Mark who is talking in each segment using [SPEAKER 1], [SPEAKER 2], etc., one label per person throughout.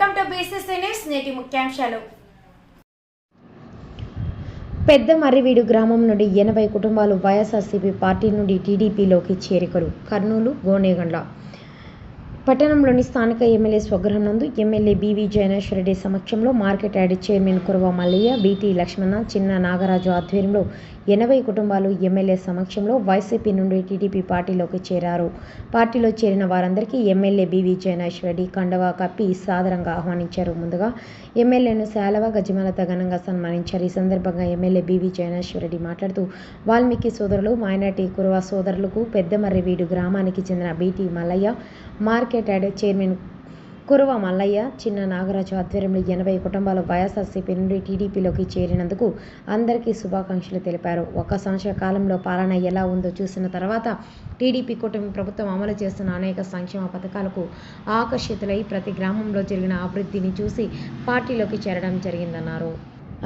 [SPEAKER 1] Welcome to నేటి ముఖ్యాంశాలు. పెద్ద మర్రివీడు గ్రామం నుండి ఎనభై కుటుంబాలు వైఎస్ఆర్సీపీ పార్టీ నుండి టీడీపీలోకి చేరికలు. కర్నూలు గోనేగండ్ల. పట్టణంలోని స్థానిక ఎమ్మెల్యే స్వగృహం నందు ఎమ్మెల్యే బీవీ జయనేశ్వర రెడ్డి సమక్షంలో market yard chairman Kurava Mallaiah BT Lakshmana Chinna Nagaraju ఆధ్వర్యంలో ఎనభై కుటుంబాలు ఎమ్మెల్యే సమక్షంలో వైసీపీ నుండి టీడీపీ పార్టీలోకి చేరారు. పార్టీలో చేరిన వారందరికీ ఎమ్మెల్యే బీవీ జయనేశ్వర రెడ్డి కండవా కప్పి సాదరంగా ఆహ్వానించారు. ముందుగా ఎమ్మెల్యేను శాలవ గజమాలత ఘనంగా సన్మానించారు. ఈ సందర్భంగా ఎమ్మెల్యే బీవీ జయనేశ్వర రెడ్డి మాట్లాడుతూ వాల్మీకి సోదరులు మైనార్టీ కురవ సోదరులకు పెద్దమర్రివీడు గ్రామానికి చెందిన BT Mallayya market yard chairman Kurava Mallayya చిన్న నాగరాజు ఆధ్వర్యంలో ఎనభై కుటుంబాలు వైఎస్ఆర్సీపీ నుండి టీడీపీలోకి చేరినందుకు అందరికీ శుభాకాంక్షలు తెలిపారు. ఒక సంవత్సర కాలంలో పాలన ఎలా ఉందో చూసిన తర్వాత టీడీపీ కూటమి ప్రభుత్వం అమలు చేస్తున్న అనేక సంక్షేమ పథకాలకు ఆకర్షితులై ప్రతి గ్రామంలో జరిగిన అభివృద్ధిని చూసి పార్టీలోకి చేరడం జరిగిందన్నారు.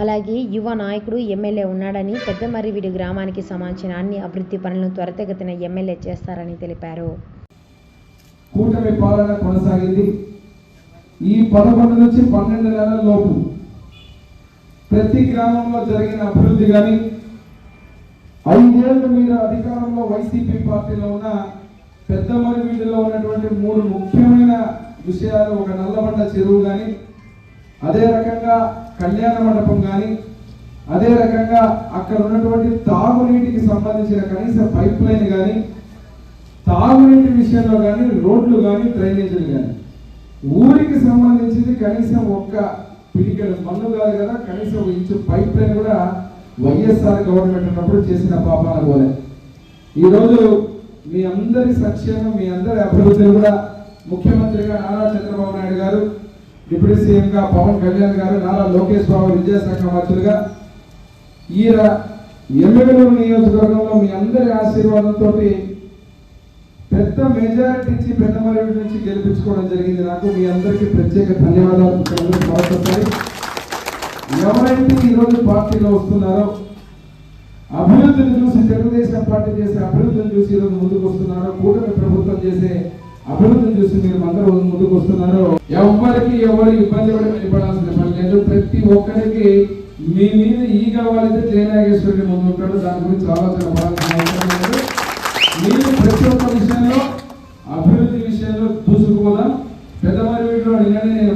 [SPEAKER 1] అలాగే యువ నాయకుడు ఎమ్మెల్యే ఉన్నాడని పెద్దమర్రివిడి గ్రామానికి సంబంధించిన అన్ని అభివృద్ధి పనులను త్వరితగతిన ఎమ్మెల్యే చేస్తారని తెలిపారు.
[SPEAKER 2] కూటమి పాలన కొనసాగింది. ఈ పదకొండు నుంచి పన్నెండు నెలల లోపు ప్రతి గ్రామంలో జరిగిన అభివృద్ధి కానీ ఐదేళ్ళు మీరు అధికారంలో వైసీపీ పార్టీలో ఉన్న పెద్ద మరివీడిలో ఉన్నటువంటి మూడు ముఖ్యమైన విషయాలు ఒక నల్లబండ చెరువు కానీ అదే రకంగా కళ్యాణ మండపం కానీ అదే రకంగా అక్కడ ఉన్నటువంటి తాగునీటికి సంబంధించిన కనీస పైప్ లైన్ కానీ తాగునీటి విషయంలో కానీ రోడ్లు కానీ డ్రైనేజీలు కానీ ఊరికి సంబంధించింది కనీసం ఒక్క పిడికెడు మన్ను కాదు కదా కనీసం ఒక ఇంచు పైప్ లైన్ కూడా వైఎస్ఆర్ గవర్నమెంట్ ఉన్నప్పుడు చేసిన పాపాల పోలే. ఈరోజు మీ అందరి సంక్షేమం మీ అందరి అభివృద్ధి కూడా ముఖ్యమంత్రిగా నారా చంద్రబాబు నాయుడు గారు డిప్యూటీ సీఎంగా పవన్ కళ్యాణ్ గారు నారా లోకేష్ బాబు విద్యాశాఖ మంత్రులుగా ఈయన రా- ఎమ్మెల్యేలు నియోజకవర్గంలో మీ అందరి ఆశీర్వాదంతో పెద్ద మెజారిటీ ఇచ్చి పెద్ద మరియు నుంచి గెలిపించుకోవడం జరిగింది. నాకు మీ అందరికీ ప్రత్యేక ధన్యవాదాలు. ఇక్కడ మరొకసారి ఎవరైతే ఈరోజు పార్టీలో వస్తున్నారో అభివృద్ధిని చూసి తెలుగుదేశం పార్టీ చేసే అభివృద్ధిని చూసి ఈరోజు ముందుకు వస్తున్నారో కూటమి ప్రభుత్వం చేసే అభివృద్ధిని చూసి మీరు అందరూ ముందుకు వస్తున్నారో ఎవరికి ఎవరు ఇబ్బంది పడి పని లేదు. ప్రతి ఒక్కరికి మీ మీద ఈ కావాలైతే జయనాగేశ్వరుడి ముందు ఉంటాడు దాని గురించి ఆలోచన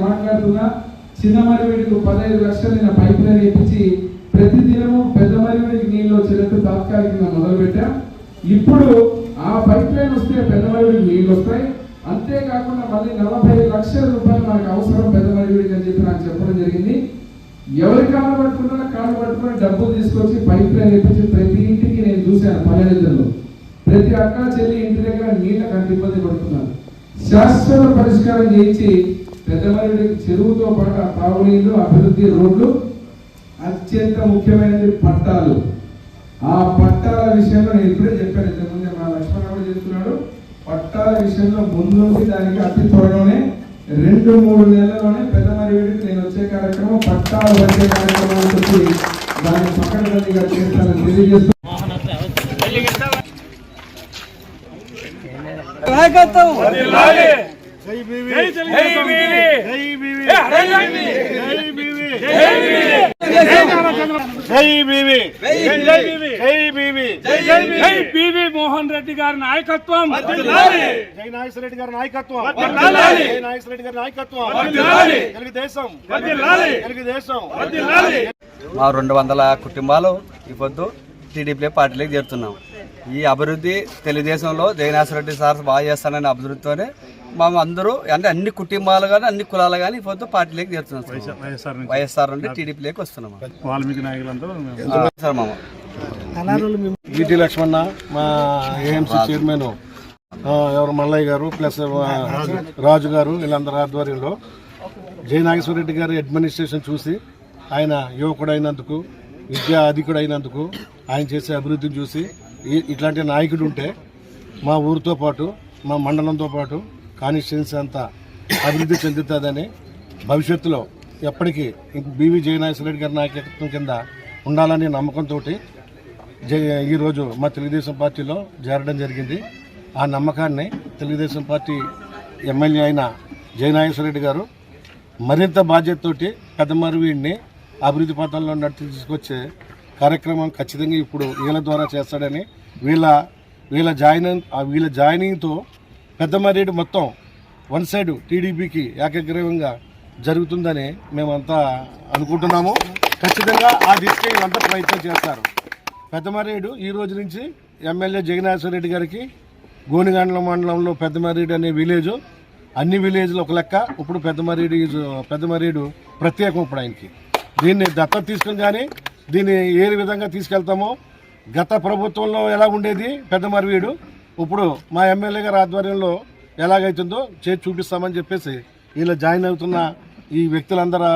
[SPEAKER 2] మాట్లాడుతున్నా చిన్న మరివేడికి పదహైదు లక్షలు నేను పైప్ లైన్ ఇప్పించి ప్రతి దినము పెద్ద మరివేడికి నీళ్ళు వచ్చేటట్టు తాత్కాలికంగా మొదలుపెట్టాం. ఇప్పుడు ఆ పైప్ లైన్ వస్తే పెద్ద మరివేడికి నీళ్ళు వస్తాయి. అంతేకాకుండా మళ్ళీ నలభై లక్షల రూపాయలు మనకు అవసరం పెద్ద మరివేడికి అని చెప్పి నాకు చెప్పడం జరిగింది. ఎవరి కాళ్ళు పట్టుకున్నా కాళ్ళు పట్టుకుని డబ్బులు తీసుకొచ్చి పైప్ లైన్ ఇప్పించి ప్రతి ఇంటికి నేను చూశాను పల్లెటూరులో ప్రతి అక్క చెల్లి ఇంటి దగ్గర నీళ్ళ కంటి ఇబ్బంది పడుతున్నారు. శాశ్వత పరిష్కారం చేయించి పెద్దమల్లి చెరువుతో పాటు ఆ తాగునీళ్ళు అభివృద్ధి రోడ్లు అత్యంత ముఖ్యమైనది పట్టాలు. ఆ పట్టాల విషయంలో నేను ఇప్పుడే చెప్పాను ఇంతకుముందే మా లక్ష్మణ కూడా చెప్తున్నాడు పట్టాల విషయంలో ముందుండి దానికి అతి త్వరలోనే రెండు మూడు నెలల్లోనే పెద్ద మరివేడికి నేను వచ్చే కార్యక్రమం పట్టాలు వచ్చే కార్యక్రమం చెప్పి దాన్ని పక్కన చేస్తానని తెలియజేస్తూ
[SPEAKER 3] నాయకత్వం!
[SPEAKER 4] జై బీవీ
[SPEAKER 3] జై
[SPEAKER 4] బీవీ
[SPEAKER 3] జై బీవీ.
[SPEAKER 4] జై బీవీ
[SPEAKER 3] జై బీవీ.
[SPEAKER 4] జై బీవీ
[SPEAKER 3] జై మోహన్ రెడ్డి గారి నాయకత్వం.
[SPEAKER 4] జై నాగేశ్వర రెడ్డి గారి నాయకత్వం. జై నాగేశ్వర రెడ్డి గారి నాయకత్వం. తెలుగుదేశం. తెలుగుదేశం.
[SPEAKER 5] మా రెండు వందల కుటుంబాలు ఈ పొద్దు టీడీపీ పార్టీలోకి చేరుతున్నాం ఈ అభివృద్ధి తెలుగుదేశంలో జగన్నాథ రెడ్డి సార్ బాగా చేస్తానని అభివృద్ధితోనే మా అందరూ అంటే అన్ని కుటుంబాలు కానీ అన్ని కులాలు కానీ పొద్దు పార్టీలోకి చేరుతున్నాం సార్.
[SPEAKER 4] వైఎస్ఆర్
[SPEAKER 5] నుండి టీడీపీలోకి వస్తున్నాం
[SPEAKER 4] వాల్మీకి నాయకులందరూ
[SPEAKER 5] మామ
[SPEAKER 4] లక్ష్మణ మా ఏఎంసీ చైర్మన్ ఆ, ఎవరు మల్లయ్య గారు ప్లస్ రాజు గారు వీళ్ళందరి ఆధ్వర్యంలో జయ నాగేశ్వర రెడ్డి గారి అడ్మినిస్ట్రేషన్ చూసి ఆయన యువకుడు అయినందుకు విద్యా అధికుడు అయినందుకు ఆయన చేసే అభివృద్ధిని చూసి ఇట్లాంటి నాయకుడు ఉంటే మా ఊరితో పాటు మా మండలంతో పాటు కాన్స్టిట్యున్సీ అంతా అభివృద్ధి చెందుతుందని భవిష్యత్తులో ఎప్పటికీ బీవీ జయనాగేశ్వర రెడ్డి గారి నాయకత్వం కింద ఉండాలనే నమ్మకంతో జై ఈరోజు మా తెలుగుదేశం పార్టీలో చేరడం జరిగింది. ఆ నమ్మకాన్ని తెలుగుదేశం పార్టీ ఎమ్మెల్యే అయిన జయనాగేశ్వర రెడ్డి గారు మరింత బాధ్యతతోటి పెద్దమరువీడిని అభివృద్ధి పథంలో నడిచి తీసుకొచ్చే కార్యక్రమం ఖచ్చితంగా ఇప్పుడు వీళ్ళ ద్వారా చేస్తాడని వీళ్ళ వీళ్ళ జాయిన్ వీళ్ళ జాయినింగ్తో పెద్ద మొత్తం వన్ సైడ్ టీడీపీకి ఏకగ్రీవంగా జరుగుతుందని మేమంతా అనుకుంటున్నాము. ఖచ్చితంగా ఆ దిశగా వీళ్ళంతా ప్రయత్నం చేస్తారు. పెద్దమారేడు ఈ రోజు నుంచి ఎమ్మెల్యే జగన్నాథేశ్వర రెడ్డి గారికి గోనిగండ్ల మండలంలో పెద్దమరేడు అనే విలేజ్ అన్ని విలేజ్లు ఒక లెక్క. ఇప్పుడు పెద్దమారేడు ఈజ్ ప్రత్యేకం ఇప్పుడు ఆయనకి. దీన్ని దత్తత తీసుకుని కానీ దీన్ని ఏ విధంగా తీసుకెళ్తామో గత ప్రభుత్వంలో ఎలా ఉండేది? పెద్దమరివీడు ఇప్పుడు మా ఎమ్మెల్యే గారి ఆధ్వర్యంలో ఎలాగైతుందో చేసి చూపిస్తామని చెప్పేసి వీళ్ళు జాయిన్ అవుతున్న ఈ వ్యక్తులందరూ